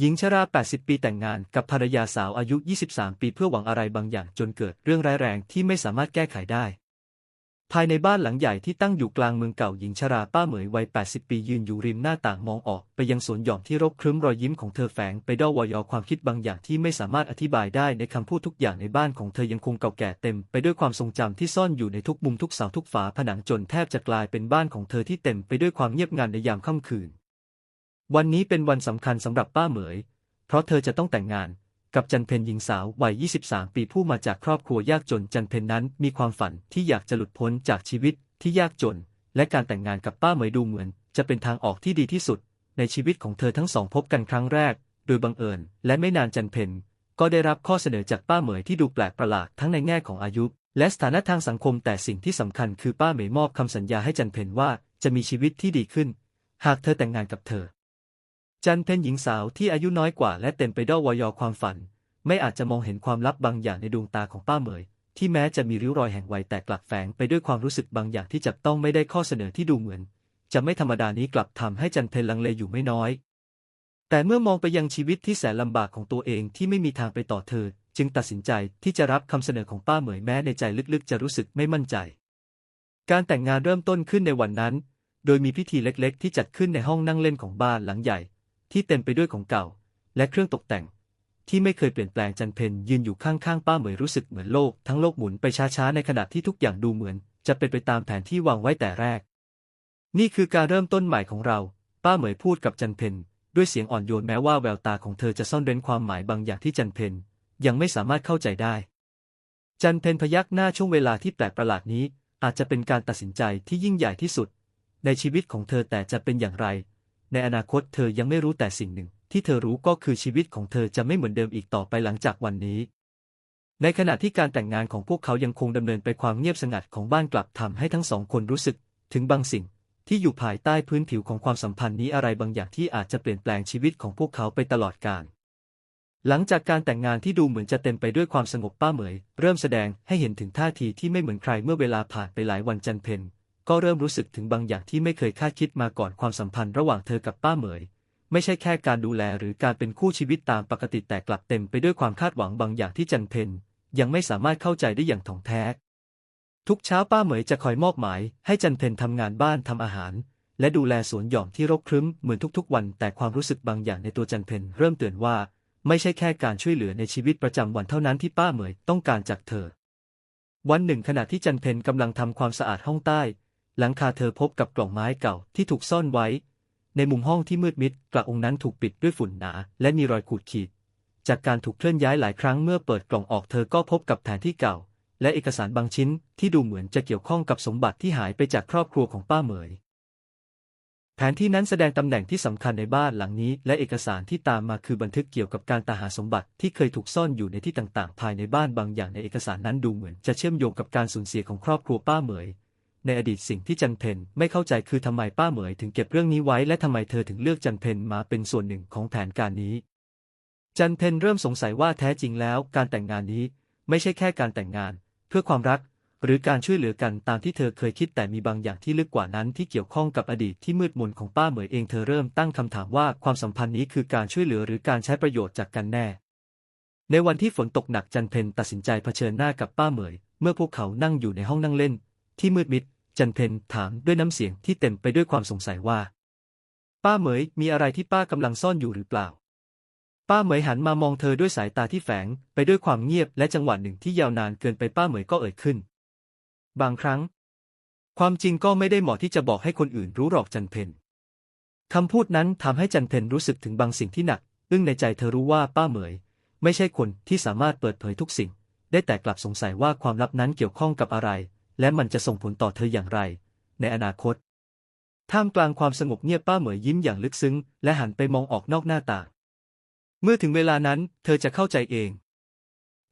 หญิงชรา 80 ปีแต่งงานกับภรรยาสาวอายุ 23 ปีเพื่อหวังอะไรบางอย่างจนเกิดเรื่องร้ายแรงที่ไม่สามารถแก้ไขได้ ภายในบ้านหลังใหญ่ที่ตั้งอยู่กลางเมืองเก่าหญิงชราป้าเหมยวัย 80 ปียืนอยู่ริมหน้าต่างมองออกไปยังสวนหย่อมที่รกครึ้มรอยยิ้มของเธอแฝงไปด้วยวอยอความคิดบางอย่างที่ไม่สามารถอธิบายได้ในคำพูดทุกอย่างในบ้านของเธอยังคงเก่าแก่เต็มไปด้วยความทรงจำที่ซ่อนอยู่ในทุกมุมทุกเสาทุกฝาผนังจนแทบจะกลายเป็นบ้านของเธอที่เต็มไปด้วยความเงียบงันในยามค่ำคืน วันนี้เป็นวันสำคัญสำหรับป้าเหมย เพราะเธอจะต้องแต่งงาน กับจันเพนหญิงสาววัย 23 ปีผู้มาจากครอบครัวยากจนจันเพนนั้นมีความฝันที่อยากจะหลุดพ้นจากชีวิตที่ยากจน และการแต่งงานกับป้าเหมยดูเหมือน จะเป็นทางออกที่ดีที่สุด ในชีวิตของเธอทั้งสองพบกันครั้งแรก โดยบังเอิญ และไม่นานจันเพนก็ได้รับข้อเสนอจากป้าเหมยที่ดูแปลกประหลาดทั้งในแง่ของอายุ และสถานะทางสังคมแต่สิ่งที่สำคัญคือป้าเหมยมอบคำสัญญาให้จันเพนว่าจะมีชีวิตที่ดีขึ้น หากเธอแต่งงานกับเธอ จันเพนหญิงสาวที่อายุน้อยกว่าและเต็มไปด้วยวอยอความฝัน ไม่อาจจะมองเห็นความลับบางอย่างในดวงตาของป้าเหมย ที่แม้จะมีริ้วรอยแห่งวัยแต่กลับแฝงไปด้วยความรู้สึกบางอย่างที่จับต้องไม่ได้ข้อเสนอที่ดูเหมือน จะไม่ธรรมดานี้กลับทำให้จันเพนลังเลอยู่ไม่น้อย แต่เมื่อมองไปยังชีวิตที่แสนลำบากของตัวเองที่ไม่มีทางไปต่อเธอ จึงตัดสินใจที่จะรับคำเสนอของป้าเหมยแม้ในใจลึกๆ จะรู้สึกไม่มั่นใจ การแต่งงานเริ่มต้นขึ้นในวันนั้น โดยมีพิธีเล็กๆ ที่จัดขึ้นในห้องนั่งเล่นของบ้านหลังใหญ่ ที่เต็มไปด้วยของเก่า และเครื่องตกแต่ง ที่ไม่เคยเปลี่ยนแปลงจันเพนยืนอยู่ข้างๆป้าเหมยรู้สึกเหมือนโลก ทั้งโลกหมุนไปช้าๆในขณะที่ทุกอย่างดูเหมือน จะเป็นไปตามแผนที่วางไว้แต่แรก นี่คือการเริ่มต้นใหม่ของเรา ป้าเหมยพูดกับจันเพนด้วยเสียงอ่อนโยนแม้ว่าแววตาของเธอจะซ่อนเร้นความหมายบางอย่างที่จันเพนยังไม่สามารถเข้าใจได้ จันเพนพยักหน้าช่วงเวลาที่แปลกประหลาดนี้ อาจจะเป็นการตัดสินใจที่ยิ่งใหญ่ที่สุด ในชีวิตของเธอแต่จะเป็นอย่างไร ในอนาคตเธอยังไม่รู้แต่สิ่งหนึ่ง ที่เธอรู้ก็คือชีวิตของเธอจะไม่เหมือนเดิมอีกต่อไปหลังจากวันนี้ ในขณะที่การแต่งงานของพวกเขายังคงดำเนินไปความเงียบสงัดของบ้านกลับทำให้ทั้งสองคนรู้สึก ถึงบางสิ่งที่อยู่ภายใต้พื้นผิวของความสัมพันธ์นี้อะไรบางอย่างที่อาจจะเปลี่ยนแปลงชีวิตของพวกเขาไปตลอดกาลหลังจากการแต่งงานที่ดูเหมือนจะเต็มไปด้วยความสงบป้าเหมย เริ่มแสดงให้เห็นถึงท่าทีที่ไม่เหมือนใครเมื่อเวลาผ่านไปหลายวันจันเพน ก็เริ่มรู้สึกถึงบางอย่างที่ไม่เคยคาดคิดมาก่อนความสัมพันธ์ระหว่างเธอกับป้าเหมย ไม่ใช่แค่การดูแลหรือการเป็นคู่ชีวิตตามปกติแต่กลับเต็มไปด้วยความคาดหวังบางอย่างที่จันเพนยังไม่สามารถเข้าใจได้อย่างถ่องแท้ ทุกเช้าป้าเหมยจะคอยมอบหมาย ให้จันเพนทำงานบ้านทำอาหาร และดูแลสวนหย่อมที่รกครึ้มเหมือนทุกๆ วัน แต่ความรู้สึกบางอย่างในตัวจันเพนเริ่มเตือนว่า ไม่ใช่แค่การช่วยเหลือในชีวิตประจำวันเท่านั้นที่ป้าเหมยต้องการจากเธอ วันหนึ่งขณะที่จันเพนกำลังทำความสะอาดห้องใต้ หลังคาเธอพบกับกล่องไม้เก่าที่ถูกซ่อนไว้ ในมุมห้องที่มืดมิดกระองค์นั้นถูกปิดด้วยฝุ่นหนาและมีรอยขูดขีด จากการถูกเคลื่อนย้ายหลายครั้งเมื่อเปิดกล่องออกเธอก็พบกับแผนที่เก่า และเอกสารบางชิ้นที่ดูเหมือนจะเกี่ยวข้องกับสมบัติที่หายไปจากครอบครัวของป้าเหมย แผนที่นั้นแสดงตำแหน่งที่สำคัญในบ้านหลังนี้ และเอกสารที่ตามมาคือบันทึกเกี่ยวกับการตาหาสมบัติที่เคยถูกซ่อนอยู่ในที่ต่างๆ ภายในบ้านบางอย่างในเอกสารนั้นดูเหมือนจะเชื่อมโยงกับการสูญเสียของครอบครัวป้าเหมย ในอดีตสิ่งที่จันเพนไม่เข้าใจคือทำไมป้าเหมยถึงเก็บเรื่องนี้ไว้และทำไมเธอถึงเลือกจันเพนมาเป็นส่วนหนึ่งของแผนการนี้ จันเพนเริ่มสงสัยว่าแท้จริงแล้วการแต่งงานนี้ ไม่ใช่แค่การแต่งงาน เพื่อความรัก หรือการช่วยเหลือกันตามที่เธอเคยคิดแต่มีบางอย่างที่ลึกกว่านั้นที่เกี่ยวข้องกับอดีตที่มืดมนของป้าเหมยเองเธอเริ่มตั้งคำถามว่าความสัมพันธ์นี้คือการช่วยเหลือหรือการใช้ประโยชน์จากกันแน่ ในวันที่ฝนตกหนักจันเพนตัดสินใจเผชิญหน้ากับป้าเหมย เมื่อพวกเขานั่งอยู่ในห้องนั่งเล่น ที่มืดมิด จันเพนถามด้วยน้ำเสียงที่เต็มไปด้วยความสงสัยว่า ป้าเหมยมีอะไรที่ป้ากำลังซ่อนอยู่หรือเปล่า ป้าเหมยหันมามองเธอด้วยสายตาที่แฝงไปด้วยความเงียบและจังหวะหนึ่งที่ยาวนานเกินไปป้าเหมยก็เอ่ยขึ้น บางครั้ง ความจริงก็ไม่ได้เหมาะที่จะบอกให้คนอื่นรู้หรอกจันเพนคำพูดนั้นทำให้จันเพนรู้สึกถึงบางสิ่งที่หนักอึ้งในใจเธอรู้ว่าป้าเหมย ไม่ใช่คนที่สามารถเปิดเผยทุกสิ่ง ได้แต่กลับสงสัยว่าความลับนั้นเกี่ยวข้องกับอะไร และมันจะส่งผลต่อเธออย่างไร ในอนาคต ท่ามกลางความสงบเงียบป้าเหมยยิ้มอย่างลึกซึ้ง และหันไปมองออกนอกหน้าต่าง เมื่อถึงเวลานั้น เธอจะเข้าใจเอง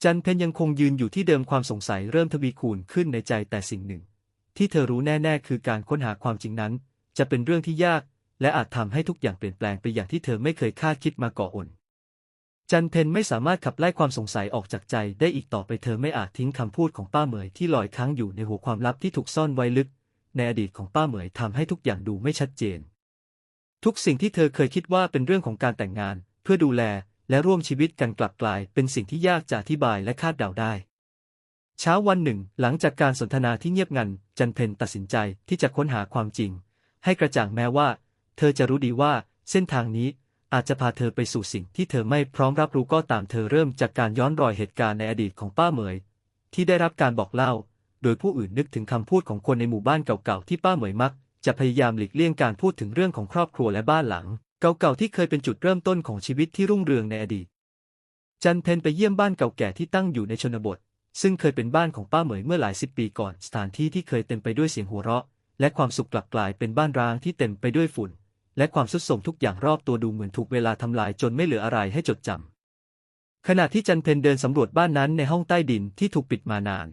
จันเพนยังคงยืนอยู่ที่เดิมความสงสัยเริ่มทวีคูณขึ้นในใจแต่สิ่งหนึ่ง ที่เธอรู้แน่ๆ คือการค้นหาความจริงนั้น จะเป็นเรื่องที่ยาก และอาจทำให้ทุกอย่างเปลี่ยนแปลงไปอย่างที่เธอไม่เคยคาดคิดมาก่อน จันเพนไม่สามารถขับไล่ความสงสัยออกจากใจได้อีกต่อไปเธอไม่อาจทิ้งคำพูดของป้าเหมยที่ลอยค้างอยู่ในหัวความลับที่ถูกซ่อนไว้ลึก ในอดีตของป้าเหมยทำให้ทุกอย่างดูไม่ชัดเจน ทุกสิ่งที่เธอเคยคิดว่าเป็นเรื่องของการแต่งงาน เพื่อดูแลและร่วมชีวิตกันกลับกลาย เป็นสิ่งที่ยากจะอธิบายและคาดเดาได้ เช้าวันหนึ่ง หลังจากการสนทนาที่เงียบงัน จันเพนตัดสินใจที่จะค้นหาความจริง ให้กระจ่างแม้ว่า เธอจะรู้ดีว่า เส้นทางนี้ อาจจะพาเธอไปสู่สิ่งที่เธอไม่พร้อมรับรู้ก็ตามเธอเริ่มจากการย้อนรอยเหตุการณ์ในอดีตของป้าเหมย ที่ได้รับการบอกเล่า โดยผู้อื่นนึกถึงคำพูดของคนในหมู่บ้านเก่าๆที่ป้าเหมยมัก จะพยายามหลีกเลี่ยงการพูดถึงเรื่องของครอบครัวและบ้านหลัง เก่าๆที่เคยเป็นจุดเริ่มต้นของชีวิตที่รุ่งเรืองในอดีต จันเพนไปเยี่ยมบ้านเก่าแก่ที่ตั้งอยู่ในชนบท ซึ่งเคยเป็นบ้านของป้าเหมยเมื่อหลายสิบปีก่อน สถานที่ที่เคยเต็มไปด้วยเสียงหัวเราะ และความสุขกลับกลายเป็นบ้านร้างที่เต็มไปด้วยฝุ่น และความสุดโทมทุกอย่างรอบตัวดูเหมือนถูกเวลาทำลายจนไม่เหลืออะไรให้จดจำขณะที่จันเพนเดินสำรวจบ้านนั้นในห้องใต้ดินที่ถูกปิดมานาน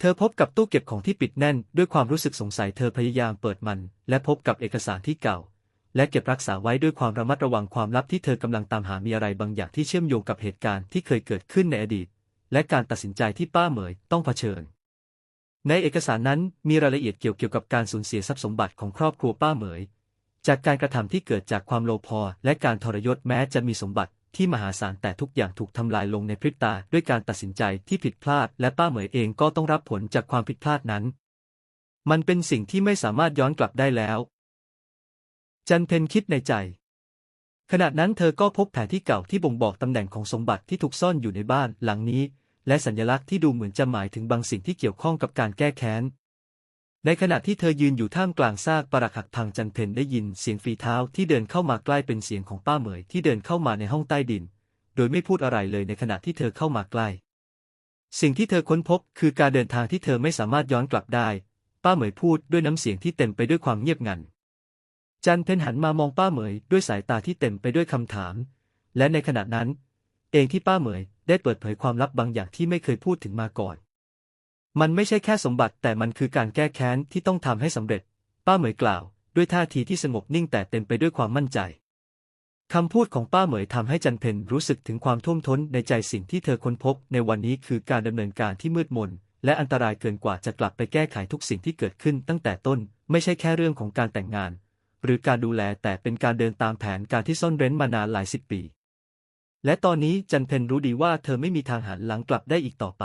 เธอพบกับตู้เก็บของที่ปิดแน่น ด้วยความรู้สึกสงสัยเธอพยายามเปิดมัน และพบกับเอกสารที่เก่า และเก็บรักษาไว้ด้วยความระมัดระวังความลับที่เธอกำลังตามหามีอะไรบางอย่างที่เชื่อมโยงกับเหตุการณ์ที่เคยเกิดขึ้นในอดีต และการตัดสินใจที่ป้าเหมยต้องเผชิญในเอกสารนั้นมีรายละเอียดเกี่ยวกับการสูญเสียทรัพย์สมบัติของครอบครัวป้าเหมย จากการกระทำที่เกิดจากความโลภและการทรยศแม้จะมีสมบัติที่มหาศาลแต่ทุกอย่างถูกทำลายลงในพริบตาด้วยการตัดสินใจที่ผิดพลาด และป้าเหมยเองก็ต้องรับผลจากความผิดพลาดนั้น มันเป็นสิ่งที่ไม่สามารถย้อนกลับได้แล้ว จันเพนคิดในใจ ขณะนั้นเธอก็พบแผนที่เก่าที่บ่งบอกตำแหน่งของสมบัติที่ถูกซ่อนอยู่ในบ้านหลังนี้ และสัญลักษณ์ที่ดูเหมือนจะหมายถึงบางสิ่งที่เกี่ยวข้องกับการแก้แค้น ในขณะที่เธอยืนอยู่ท่ามกลางซากปรักหักพังจันเพนได้ยินเสียงฝีเท้าที่เดินเข้ามาใกล้เป็นเสียงของป้าเหมยที่เดินเข้ามาในห้องใต้ดิน โดยไม่พูดอะไรเลยในขณะที่เธอเข้ามาใกล้ สิ่งที่เธอค้นพบคือการเดินทางที่เธอไม่สามารถย้อนกลับได้ ป้าเหมยพูดด้วยน้ำเสียงที่เต็มไปด้วยความเงียบงัน จันเพนหันมามองป้าเหมยด้วยสายตาที่เต็มไปด้วยคำถาม และในขณะนั้น เองที่ป้าเหมยได้เปิดเผยความลับบางอย่างที่ไม่เคยพูดถึงมาก่อน มันไม่ใช่แค่สมบัติแต่มันคือการแก้แค้นที่ต้องทำให้สำเร็จ ป้าเหมยกล่าว ด้วยท่าทีที่สงบนิ่งแต่เต็มไปด้วยความมั่นใจคำพูดของป้าเหมยทำให้จันเพนรู้สึกถึงความท่วมท้นในใจสิ่งที่เธอค้นพบ ในวันนี้คือการดำเนินการที่มืดมน และอันตรายเกินกว่าจะกลับไปแก้ไขทุกสิ่งที่เกิดขึ้นตั้งแต่ต้น ไม่ใช่แค่เรื่องของการแต่งงาน หรือการดูแลแต่เป็นการเดินตามแผนการที่ซ่อนเร้นมานานหลายสิบปี และตอนนี้จันเพนรู้ดีว่าเธอไม่มีทางหันหลังกลับได้อีกต่อไป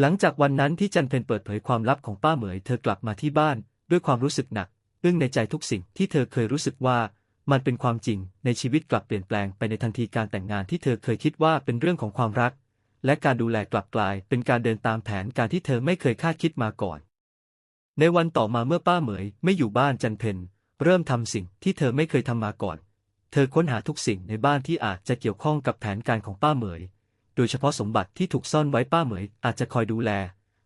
หลังจากวันนั้นที่จันเพนเปิดเผยความลับของป้าเหมย เธอกลับมาที่บ้านด้วยความรู้สึกหนักอึ้งในใจทุกสิ่งที่เธอเคยรู้สึกว่า มันเป็นความจริงในชีวิตกลับเปลี่ยนแปลงไปในทันทีการแต่งงานที่เธอเคยคิดว่าเป็นเรื่องของความรัก และการดูแลกลับกลายเป็นการเดินตามแผนการที่เธอไม่เคยคาดคิดมาก่อน ในวันต่อมาเมื่อป้าเหมยไม่อยู่บ้านจันเพนเริ่มทำสิ่งที่เธอไม่เคยทำมาก่อน เธอค้นหาทุกสิ่งในบ้านที่อาจจะเกี่ยวข้องกับแผนการของป้าเหมย โดยเฉพาะสมบัติที่ถูกซ่อนไว้ป้าเหมยอาจจะคอยดูแล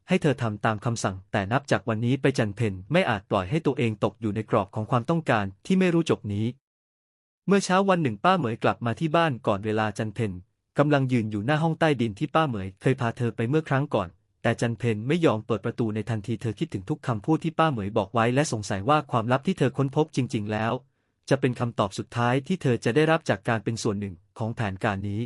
ให้เธอทำตามคำสั่ง แต่นับจากวันนี้ไปจันเพนไม่อาจปล่อยให้ตัวเองตกอยู่ในกรอบของความต้องการที่ไม่รู้จบนี้ เมื่อเช้าวันหนึ่งป้าเหมยกลับมาที่บ้านก่อนเวลาจันเพนกำลังยืนอยู่หน้าห้องใต้ดินที่ป้าเหมยเคยพาเธอไปเมื่อครั้งก่อน แต่จันเพนไม่ยอมเปิดประตูในทันทีเธอคิดถึงทุกคำพูดที่ป้าเหมยบอกไว้และสงสัยว่าความลับที่เธอค้นพบจริง ๆ แล้ว จะเป็นคำตอบสุดท้ายที่เธอจะได้รับจากการเป็นส่วนหนึ่งของแผนการนี้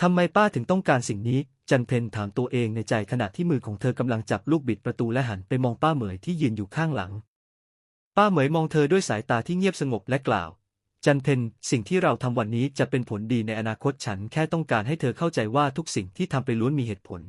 ทำไมป้าถึงต้องการสิ่งนี้ จันเพนถามตัวเองในใจขณะที่มือของเธอกำลังจับลูกบิดประตูและหันไปมองป้าเหมยที่ยืนอยู่ข้างหลัง ป้าเหมยมองเธอด้วยสายตาที่เงียบสงบและกล่าว จันเพนสิ่งที่เราทำวันนี้จะเป็นผลดีในอนาคตฉันแค่ต้องการให้เธอเข้าใจว่าทุกสิ่งที่ทำไปล้วนมีเหตุผล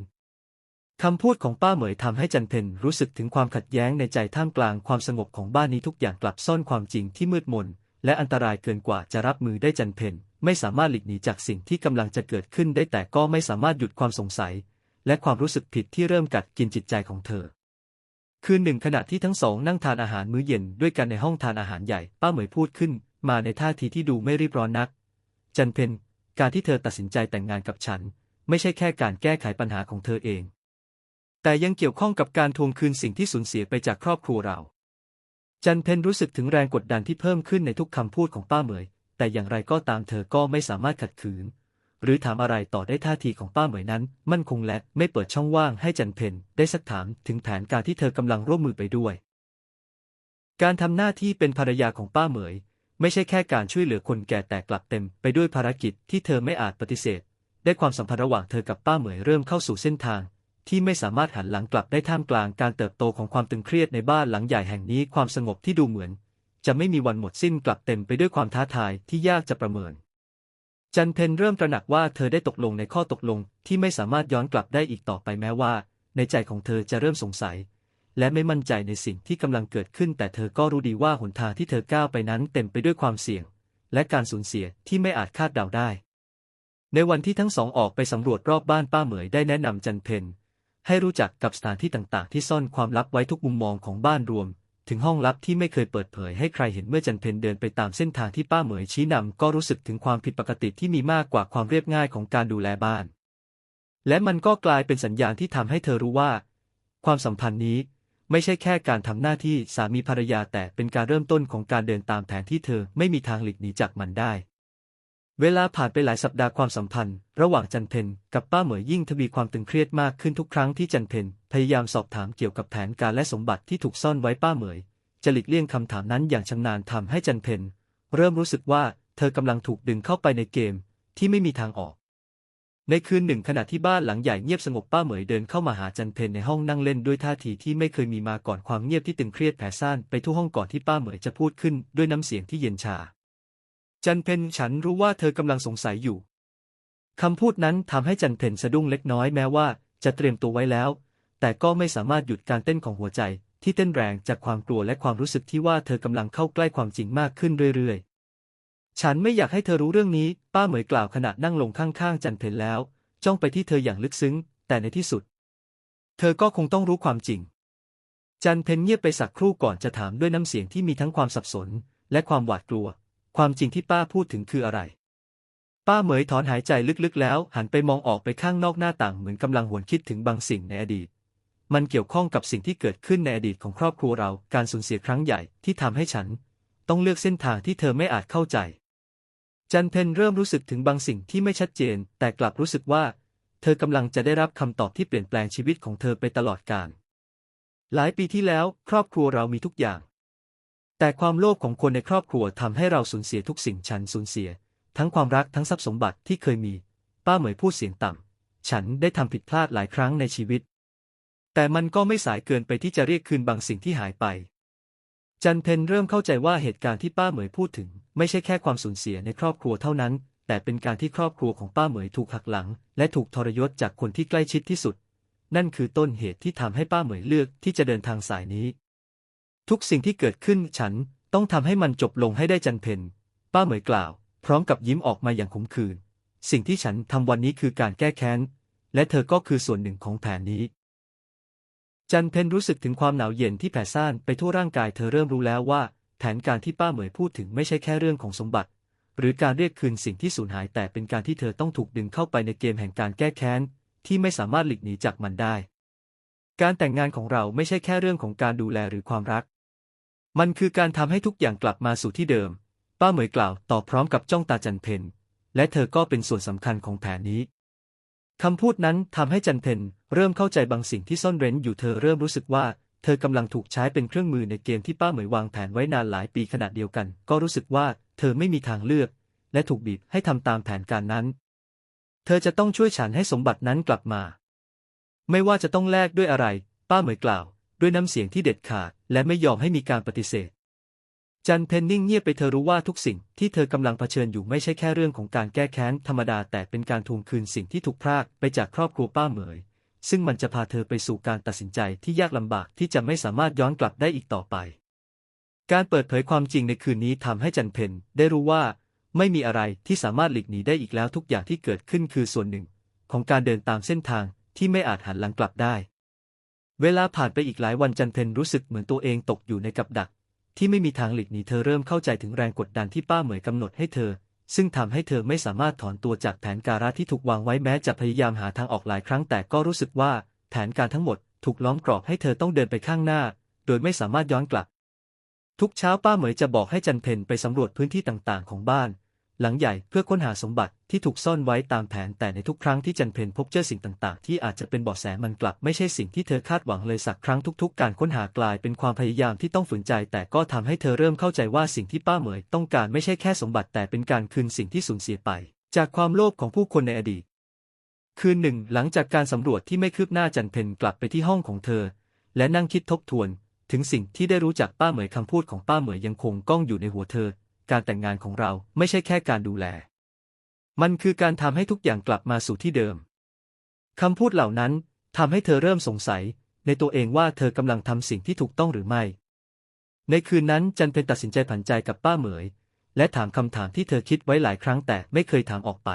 คำพูดของป้าเหมยทำให้จันเพนรู้สึกถึงความขัดแย้งในใจท่ามกลางความสงบของบ้านนี้ทุกอย่างกลับซ่อนความจริงที่มืดมน และอันตรายเกินกว่าจะรับมือได้จันเพนไม่สามารถหลีกหนีจากสิ่งที่กำลังจะเกิดขึ้นได้แต่ก็ไม่สามารถหยุดความสงสัย และความรู้สึกผิดที่เริ่มกัดกินจิตใจของเธอ คืนหนึ่งขณะที่ทั้งสองนั่งทานอาหารมื้อเย็นด้วยกันในห้องทานอาหารใหญ่ ป้าเหมยพูดขึ้น มาในท่าทีที่ดูไม่รีบร้อนนัก จันเพนการที่เธอตัดสินใจแต่งงานกับฉัน ไม่ใช่แค่การแก้ไขปัญหาของเธอเอง แต่ยังเกี่ยวข้องกับการทวงคืนสิ่งที่สูญเสียไปจากครอบครัวเรา จันเพนรู้สึกถึงแรงกดดันที่เพิ่มขึ้นในทุกคำพูดของป้าเหมย แต่อย่างไรก็ตามเธอก็ไม่สามารถขัดขืน หรือถามอะไรต่อได้ท่าทีของป้าเหมยนั้น มั่นคงและไม่เปิดช่องว่างให้จันเพนได้สักถามถึงแผนการที่เธอกำลังร่วมมือไปด้วย การทำหน้าที่เป็นภรรยาของป้าเหมย ไม่ใช่แค่การช่วยเหลือคนแก่แต่กลับเต็มไปด้วยภารกิจที่เธอไม่อาจปฏิเสธ ได้ความสัมพันธ์ระหว่างเธอกับป้าเหมยเริ่มเข้าสู่เส้นทาง ที่ไม่สามารถหันหลังกลับได้ท่ามกลางการเติบโตของความตึงเครียดในบ้านหลังใหญ่แห่งนี้ความสงบที่ดูเหมือน จะไม่มีวันหมดสิ้นกลับเต็มไปด้วยความท้าทายที่ยากจะประเมิน จันเพนเริ่มตระหนักว่าเธอได้ตกลงในข้อตกลงที่ไม่สามารถย้อนกลับได้อีกต่อไปแม้ว่า ในใจของเธอจะเริ่มสงสัย และไม่มั่นใจในสิ่งที่กำลังเกิดขึ้น แต่เธอก็รู้ดีว่าหนทางที่เธอก้าวไปนั้นเต็มไปด้วยความเสี่ยง และการสูญเสียที่ไม่อาจคาดเดาได้ ในวันที่ทั้งสองออกไปสำรวจรอบบ้านป้าเหมยได้แนะนำจันเพน ให้รู้จักกับสถานที่ต่างๆ ที่ซ่อนความลับไว้ทุกมุมมองของบ้านรวม ถึงห้องลับที่ไม่เคยเปิดเผยให้ใครเห็นเมื่อจันเพนเดินไปตามเส้นทางที่ป้าเหมยชี้นำก็รู้สึกถึงความผิดปกติที่มีมากกว่าความเรียบง่ายของการดูแลบ้าน และมันก็กลายเป็นสัญญาณที่ทำให้เธอรู้ว่า ความสัมพันธ์นี้ไม่ใช่แค่การทำหน้าที่สามีภรรยาแต่เป็นการเริ่มต้นของการเดินตามแผนที่เธอไม่มีทางหลีกหนีจากมันได้ เวลาผ่านไปหลายสัปดาห์ความสัมพันธ์ ระหว่างจันเพนกับป้าเหมยยิ่งทวีความตึงเครียดมากขึ้นทุกครั้งที่จันเพนพยายามสอบถามเกี่ยวกับแผนการและสมบัติที่ถูกซ่อนไว้ป้าเหมย จะหลีกเลี่ยงคำถามนั้นอย่างชำนาญทำให้จันเพนเริ่มรู้สึกว่าเธอกำลังถูกดึงเข้าไปในเกมที่ไม่มีทางออก ในคืนหนึ่งขณะที่บ้านหลังใหญ่เงียบสงบป้าเหมยเดินเข้ามาหาจันเพนในห้องนั่งเล่นด้วยท่าทีที่ไม่เคยมีมาก่อนความเงียบที่ตึงเครียดแผ่ซ่านไปทั่วห้องก่อนที่ป้าเหมยจะพูดขึ้นด้วยน้ำเสียงที่เย็นชา จันเพนฉันรู้ว่าเธอกำลังสงสัยอยู่คำพูดนั้นทำให้จันเพนสะดุ้งเล็กน้อยแม้ว่าจะเตรียมตัวไว้แล้ว แต่ก็ไม่สามารถหยุดการเต้นของหัวใจ ที่เต้นแรงจากความกลัวและความรู้สึกที่ว่าเธอกำลังเข้าใกล้ความจริงมากขึ้นเรื่อยๆ ฉันไม่อยากให้เธอรู้เรื่องนี้ ป้าเหมยกล่าวขณะนั่งลงข้างๆ จันเพนแล้ว จ้องไปที่เธออย่างลึกซึ้ง แต่ในที่สุด เธอก็คงต้องรู้ความจริง จันเพนเงียบไปสักครู่ก่อนจะถามด้วยน้ำเสียงที่มีทั้งความสับสน และความหวาดกลัว ความจริงที่ป้าพูดถึงคืออะไร ป้าเหมยถอนหายใจลึกๆ แล้วหันไปมองออกไปข้างนอกหน้าต่างเหมือนกำลังหวนคิดถึงบางสิ่งในอดีต มันเกี่ยวข้องกับสิ่งที่เกิดขึ้นในอดีตของครอบครัวเรา การสูญเสียครั้งใหญ่ที่ทำให้ฉัน ต้องเลือกเส้นทางที่เธอไม่อาจเข้าใจ จันเพนเริ่มรู้สึกถึงบางสิ่งที่ไม่ชัดเจน แต่กลับรู้สึกว่า เธอกำลังจะได้รับคำตอบที่เปลี่ยนแปลงชีวิตของเธอไปตลอดกาลหลายปีที่แล้ว ครอบครัวเรามีทุกอย่าง แต่ความโลภของคนในครอบครัวทำให้เราสูญเสียทุกสิ่งฉันสูญเสีย ทั้งความรักทั้งทรัพย์สมบัติที่เคยมี ป้าเหมยพูดเสียงต่ำฉันได้ทำผิดพลาดหลายครั้งในชีวิต แต่มันก็ไม่สายเกินไปที่จะเรียกคืนบางสิ่งที่หายไป จันเพนเริ่มเข้าใจว่าเหตุการณ์ที่ป้าเหมยพูดถึง ไม่ใช่แค่ความสูญเสียในครอบครัวเท่านั้น แต่เป็นการที่ครอบครัวของป้าเหมยถูกหักหลัง และถูกทรยศจากคนที่ใกล้ชิดที่สุด นั่นคือต้นเหตุที่ทำให้ป้าเหมยเลือกที่จะเดินทางสายนี้ ทุกสิ่งที่เกิดขึ้นฉันต้องทำให้มันจบลงให้ได้จันเพนป้าเหมยกล่าว พร้อมกับยิ้มออกมาอย่างขมขื่นสิ่งที่ฉันทำวันนี้คือการแก้แค้น และเธอก็คือส่วนหนึ่งของแผนนี้ จันเพนรู้สึกถึงความหนาวเย็นที่แผ่ซ่านไปทั่วร่างกายเธอเริ่มรู้แล้วว่า แผนการที่ป้าเหมยพูดถึงไม่ใช่แค่เรื่องของสมบัติ หรือการเรียกคืนสิ่งที่สูญหายแต่เป็นการที่เธอต้องถูกดึงเข้าไปในเกมแห่งการแก้แค้น ที่ไม่สามารถหลีกหนีจากมันได้ การแต่งงานของเราไม่ใช่แค่เรื่องของการดูแลหรือความรัก มันคือการทำให้ทุกอย่างกลับมาสู่ที่เดิม ป้าเหมยกล่าวต่อพร้อมกับจ้องตาจันเพนและเธอก็เป็นส่วนสำคัญของแผนนี้คำพูดนั้นทำให้จันเพนเริ่มเข้าใจบางสิ่งที่ซ่อนเร้นอยู่เธอเริ่มรู้สึกว่าเธอกำลังถูกใช้เป็นเครื่องมือในเกมที่ป้าเหมยวางแผนไว้นานหลายปีขณะเดียวกัน ก็รู้สึกว่าเธอไม่มีทางเลือก และถูกบีบให้ทำตามแผนการนั้น เธอจะต้องช่วยฉันให้สมบัตินั้นกลับมา ไม่ว่าจะต้องแลกด้วยอะไร ป้าเหมยกล่าว ด้วยน้ำเสียงที่เด็ดขาด และไม่ยอมให้มีการปฏิเสธ จันเพนนิ่งเงียบไปเธอรู้ว่าทุกสิ่งที่เธอกำลังเผชิญอยู่ไม่ใช่แค่เรื่องของการแก้แค้นธรรมดาแต่เป็นการทวงคืนสิ่งที่ถูกพรากไปจากครอบครัวป้าเหมย ซึ่งมันจะพาเธอไปสู่การตัดสินใจที่ยากลำบากที่จะไม่สามารถย้อนกลับได้อีกต่อไป การเปิดเผยความจริงในคืนนี้ทำให้จันเพนได้รู้ว่า ไม่มีอะไรที่สามารถหลีกหนีได้อีกแล้วทุกอย่างที่เกิดขึ้นคือส่วนหนึ่ง ของการเดินตามเส้นทางที่ไม่อาจหันหลังกลับได้ เวลาผ่านไปอีกหลายวันจันเพนรู้สึกเหมือนตัวเองตกอยู่ในกับดัก ที่ไม่มีทางหลีกหนีเธอเริ่มเข้าใจถึงแรงกดดันที่ป้าเหมยกำหนดให้เธอ ซึ่งทำให้เธอไม่สามารถถอนตัวจากแผนการที่ถูกวางไว้แม้จะพยายามหาทางออกหลายครั้งแต่ก็รู้สึกว่า แผนการทั้งหมดถูกล้อมกรอบให้เธอต้องเดินไปข้างหน้า โดยไม่สามารถย้อนกลับ ทุกเช้าป้าเหมยจะบอกให้จันเพนไปสำรวจพื้นที่ต่างๆ ของบ้าน หลังใหญ่เพื่อค้นหาสมบัติที่ถูกซ่อนไว้ตามแผนแต่ในทุกครั้งที่จันเพนพบเจอสิ่งต่าง ๆ ที่อาจจะเป็นเบาะแสมันกลับไม่ใช่สิ่งที่เธอคาดหวังเลยสักครั้งทุก ๆ การค้นหากลายเป็นความพยายามที่ต้องฝืนใจ แต่ก็ทำให้เธอเริ่มเข้าใจว่าสิ่งที่ป้าเหมยต้องการไม่ใช่แค่สมบัติแต่เป็นการคืนสิ่งที่สูญเสียไป จากความโลภของผู้คนในอดีต คืนหนึ่ง หลังจากการสำรวจที่ไม่คืบหน้าจันเพนกลับไปที่ห้องของเธอ และนั่งคิดทบทวน ถึงสิ่งที่ได้รู้จากป้าเหมยคำพูดของป้าเหมยยังคงก้องอยู่ในหัวเธอ การแต่งงานของเราไม่ใช่แค่การดูแล มันคือการทำให้ทุกอย่างกลับมาสู่ที่เดิมคำพูดเหล่านั้นทำให้เธอเริ่มสงสัย ในตัวเองว่าเธอกำลังทำสิ่งที่ถูกต้องหรือไม่ ในคืนนั้นจันเพนตัดสินใจผันใจกับป้าเหมย และถามคำถามที่เธอคิดไว้หลายครั้งแต่ไม่เคยถามออกไป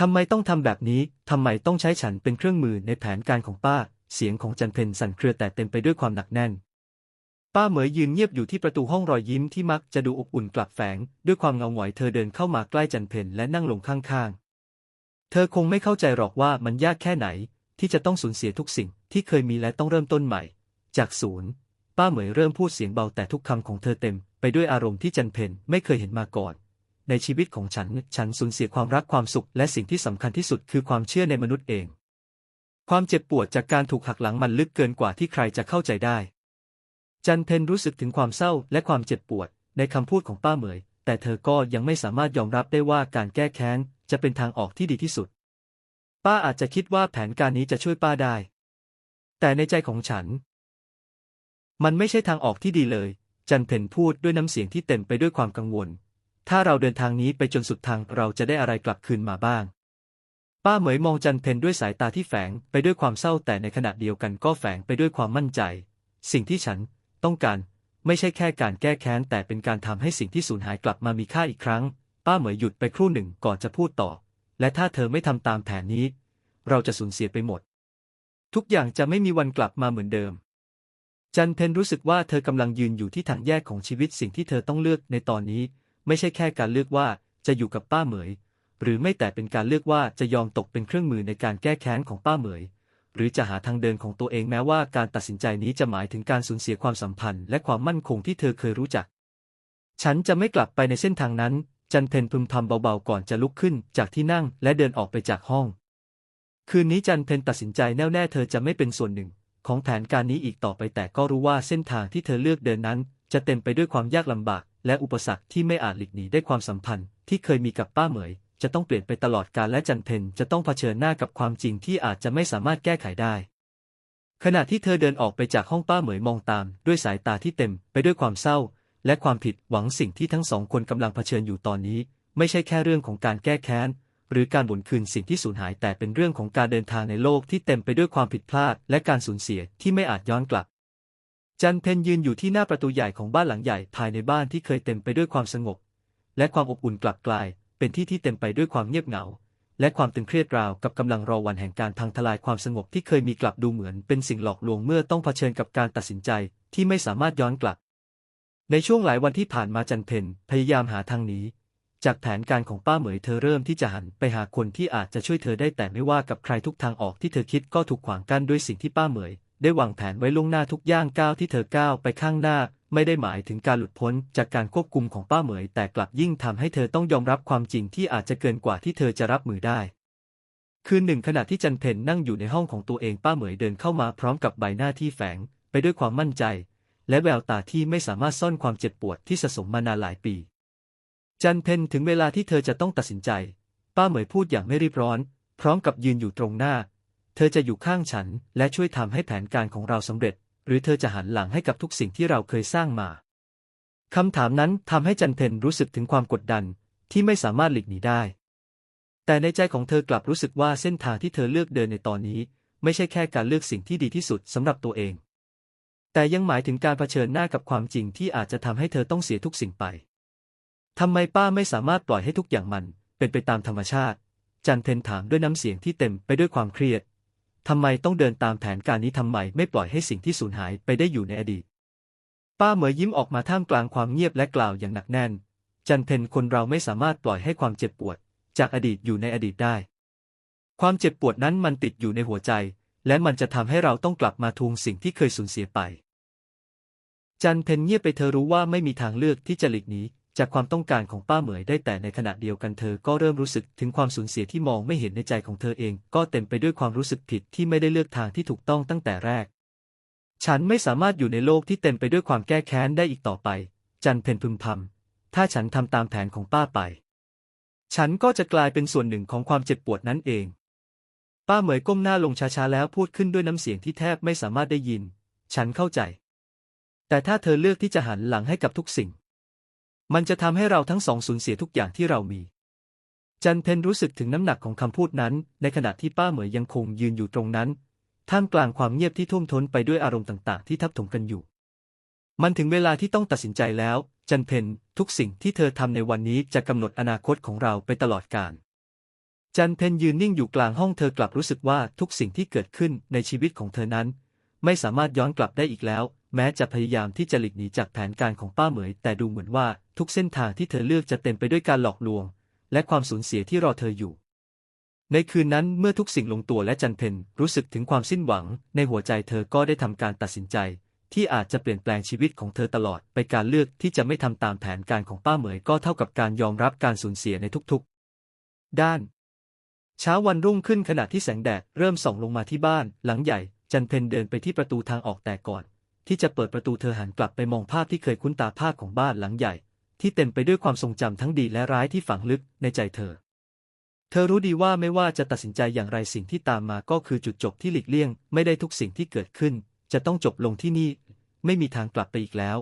ทำไมต้องทำแบบนี้ทำไมต้องใช้ฉันเป็นเครื่องมือในแผนการของป้า เสียงของจันเพนสั่นเครือแต่เต็มไปด้วยความหนักแน่น ป้าเหมยยืนเงียบอยู่ที่ประตูห้องรอยยิ้มที่มักจะดูอบอุ่นกลับแฝง ด้วยความเงาหงอยเธอเดินเข้ามาใกล้จันเพนและนั่งลงข้างๆ เธอคงไม่เข้าใจหรอกว่ามันยากแค่ไหน ที่จะต้องสูญเสียทุกสิ่งที่เคยมีและต้องเริ่มต้นใหม่ จากศูนย์ ป้าเหมยเริ่มพูดเสียงเบาแต่ทุกคำของเธอเต็ม ไปด้วยอารมณ์ที่จันเพนไม่เคยเห็นมาก่อน ในชีวิตของฉัน ฉันสูญเสียความรักความสุข และสิ่งที่สำคัญที่สุดคือความเชื่อในมนุษย์เอง ความเจ็บปวดจากการถูกหักหลังมันลึกเกินกว่าที่ใครจะเข้าใจได้ จันเพนรู้สึกถึงความเศร้าและความเจ็บปวด ในคำพูดของป้าเหมย แต่เธอก็ยังไม่สามารถยอมรับได้ว่าการแก้แค้นจะเป็นทางออกที่ดีที่สุด ป้าอาจจะคิดว่าแผนการนี้จะช่วยป้าได้ แต่ในใจของฉัน มันไม่ใช่ทางออกที่ดีเลย จันเพนพูดด้วยน้ำเสียงที่เต็มไปด้วยความกังวล ถ้าเราเดินทางนี้ไปจนสุดทางเราจะได้อะไรกลับคืนมาบ้างป้าเหมยมองจันเพนด้วยสายตาที่แฝงไปด้วยความเศร้าแต่ในขณะเดียวกันก็แฝงไปด้วยความมั่นใจ สิ่งที่ฉัน ต้องการ ไม่ใช่แค่การแก้แค้นแต่เป็นการทำให้สิ่งที่สูญหายกลับมามีค่าอีกครั้ง ป้าเหมยหยุดไปครู่หนึ่งก่อนจะพูดต่อ และถ้าเธอไม่ทำตามแผนนี้ เราจะสูญเสียไปหมด ทุกอย่างจะไม่มีวันกลับมาเหมือนเดิม จันเพนรู้สึกว่าเธอกำลังยืนอยู่ที่ทางแยกของชีวิตสิ่งที่เธอต้องเลือกในตอนนี้ ไม่ใช่แค่การเลือกว่าจะอยู่กับป้าเหมย หรือไม่แต่เป็นการเลือกว่าจะยอมตกเป็นเครื่องมือในการแก้แค้นของป้าเหมย หรือจะหาทางเดินของตัวเองแม้ว่าการตัดสินใจนี้จะหมายถึงการสูญเสียความสัมพันธ์และความมั่นคงที่เธอเคยรู้จัก ฉันจะไม่กลับไปในเส้นทางนั้น จันเพนพึมพำเบาๆก่อนจะลุกขึ้นจากที่นั่งและเดินออกไปจากห้อง คืนนี้จันเพนตัดสินใจแน่วแน่เธอจะไม่เป็นส่วนหนึ่ง ของแผนการนี้อีกต่อไปแต่ก็รู้ว่าเส้นทางที่เธอเลือกเดินนั้น จะเต็มไปด้วยความยากลำบาก และอุปสรรคที่ไม่อาจหลีกหนีได้ความสัมพันธ์ที่เคยมีกับป้าเหมย จะต้องเปลี่ยนไปตลอดกาลและจันเพนจะต้องเผชิญหน้ากับความจริงที่อาจจะไม่สามารถแก้ไขได้ ขณะที่เธอเดินออกไปจากห้องป้าเหมยมองตาม ด้วยสายตาที่เต็มไปด้วยความเศร้า และความผิดหวังสิ่งที่ทั้งสองคนกำลังเผชิญอยู่ตอนนี้ ไม่ใช่แค่เรื่องของการแก้แค้น หรือการบ่นคืนสิ่งที่สูญหายแต่เป็นเรื่องของการเดินทางในโลกที่เต็มไปด้วยความผิดพลาด และการสูญเสียที่ไม่อาจย้อนกลับจันเพนยืนอยู่ที่หน้าประตูใหญ่ของบ้านหลังใหญ่ภายในบ้านที่เคยเต็มไปด้วยความสงบ และความอบอุ่นกลับกลาย เป็นที่ที่เต็มไปด้วยความเงียบเหงา และความตึงเครียดราวกับกำลังรอวันแห่งการพังทลายความสงบที่เคยมีกลับดูเหมือนเป็นสิ่งหลอกลวงเมื่อต้องเผชิญกับการตัดสินใจที่ไม่สามารถย้อนกลับ ในช่วงหลายวันที่ผ่านมาจันเพนพยายามหาทางหนีจากแผนการของป้าเหมยเธอเริ่มที่จะหันไปหาคนที่อาจจะช่วยเธอได้แต่ไม่ว่ากับใครทุกทางออกที่เธอคิดก็ถูกขวางกั้นด้วยสิ่งที่ป้าเหมย ได้วางแผนไว้ล่วงหน้าทุกย่างก้าวที่เธอก้าวไปข้างหน้า ไม่ได้หมายถึงการหลุดพ้นจากการควบคุมของป้าเหมย แต่กลับยิ่งทำให้เธอต้องยอมรับความจริงที่อาจจะเกินกว่าที่เธอจะรับมือได้ คืนหนึ่งขณะที่จันเพนนั่งอยู่ในห้องของตัวเองป้าเหมยเดินเข้ามาพร้อมกับใบหน้าที่แฝง ไปด้วยความมั่นใจ และแววตาที่ไม่สามารถซ่อนความเจ็บปวดที่สะสมมานานหลายปี จันเพนถึงเวลาที่เธอจะต้องตัดสินใจ ป้าเหมยพูดอย่างไม่รีบร้อน พร้อมกับยืนอยู่ตรงหน้า เธอจะอยู่ข้างฉันและช่วยทำให้แผนการของเราสำเร็จ หรือเธอจะหันหลังให้กับทุกสิ่งที่เราเคยสร้างมาคำถามนั้นทำให้จันเพนรู้สึกถึงความกดดันที่ไม่สามารถหลีกหนีได้ แต่ในใจของเธอกลับรู้สึกว่าเส้นทางที่เธอเลือกเดินในตอนนี้ ไม่ใช่แค่การเลือกสิ่งที่ดีที่สุดสำหรับตัวเอง แต่ยังหมายถึงการเผชิญหน้ากับความจริงที่อาจจะทำให้เธอต้องเสียทุกสิ่งไปทำไมป้าไม่สามารถปล่อยให้ทุกอย่างมัน เป็นไปตามธรรมชาติ จันเพนถามด้วยน้ำเสียงที่เต็มไปด้วยความเครียด ทำไมต้องเดินตามแผนการนี้ทำไมไม่ปล่อยให้สิ่งที่สูญหายไปได้อยู่ในอดีต ป้าเหมยยิ้มออกมาท่ามกลางความเงียบและกล่าวอย่างหนักแน่น จันเพนคนเราไม่สามารถปล่อยให้ความเจ็บปวด จากอดีตอยู่ในอดีตได้ ความเจ็บปวดนั้นมันติดอยู่ในหัวใจ และมันจะทำให้เราต้องกลับมาทวงสิ่งที่เคยสูญเสียไป จันเพนเงียบไปเธอรู้ว่าไม่มีทางเลือกที่จะหลีกหนี จากความต้องการของป้าเหมยได้แต่ในขณะเดียวกันเธอก็เริ่มรู้สึกถึงความสูญเสียที่มองไม่เห็นในใจของเธอเอง ก็เต็มไปด้วยความรู้สึกผิดที่ไม่ได้เลือกทางที่ถูกต้องตั้งแต่แรก ฉันไม่สามารถอยู่ในโลกที่เต็มไปด้วยความแก้แค้นได้อีกต่อไป จันเพนพึมพำถ้าฉันทำตามแผนของป้าไป ฉันก็จะกลายเป็นส่วนหนึ่งของความเจ็บปวดนั้นเอง ป้าเหมยก้มหน้าลงช้าๆแล้วพูดขึ้นด้วยน้ำเสียงที่แทบไม่สามารถได้ยิน ฉันเข้าใจ แต่ถ้าเธอเลือกที่จะหันหลังให้กับทุกสิ่ง มันจะทำให้เราทั้งสองสูญเสียทุกอย่างที่เรามี จันเพนรู้สึกถึงน้ำหนักของคำพูดนั้น ในขณะที่ป้าเหมยยังคงยืนอยู่ตรงนั้น ท่ามกลางความเงียบที่ท่วมท้นไปด้วยอารมณ์ต่างๆ ที่ทับถมกันอยู่ มันถึงเวลาที่ต้องตัดสินใจแล้ว จันเพนทุกสิ่งที่เธอทำในวันนี้จะกำหนดอนาคตของเราไปตลอดกาลจันเพนยืนนิ่งอยู่กลางห้องเธอกลับรู้สึกว่าทุกสิ่งที่เกิดขึ้นในชีวิตของเธอนั้น ไม่สามารถย้อนกลับได้อีกแล้ว แม้จะพยายามที่จะหลีกหนีจากแผนการของป้าเหมย แต่ดูเหมือนว่าทุกเส้นทางที่เธอเลือกจะเต็มไปด้วยการหลอกลวง และความสูญเสียที่รอเธออยู่ ในคืนนั้นเมื่อทุกสิ่งลงตัวและจันเพนรู้สึกถึงความสิ้นหวัง ในหัวใจเธอก็ได้ทำการตัดสินใจ ที่อาจจะเปลี่ยนแปลงชีวิตของเธอตลอด ไปการเลือกที่จะไม่ทำตามแผนการของป้าเหมยก็เท่ากับการยอมรับการสูญเสียในทุกๆ ด้านเช้าวันรุ่งขึ้นขณะที่แสงแดดเริ่มส่องลงมาที่บ้าน หลังใหญ่ จันเพนเดินไปที่ประตูทางออกแต่ก่อน ที่จะเปิดประตูเธอหันกลับไปมองภาพที่เคยคุ้นตาภาพของบ้านหลังใหญ่ ที่เต็มไปด้วยความทรงจำทั้งดีและร้ายที่ฝังลึกในใจเธอ เธอรู้ดีว่าไม่ว่าจะตัดสินใจอย่างไรสิ่งที่ตามมาก็คือจุดจบที่หลีกเลี่ยง ไม่ได้ทุกสิ่งที่เกิดขึ้น จะต้องจบลงที่นี่ ไม่มีทางกลับไปอีกแล้ว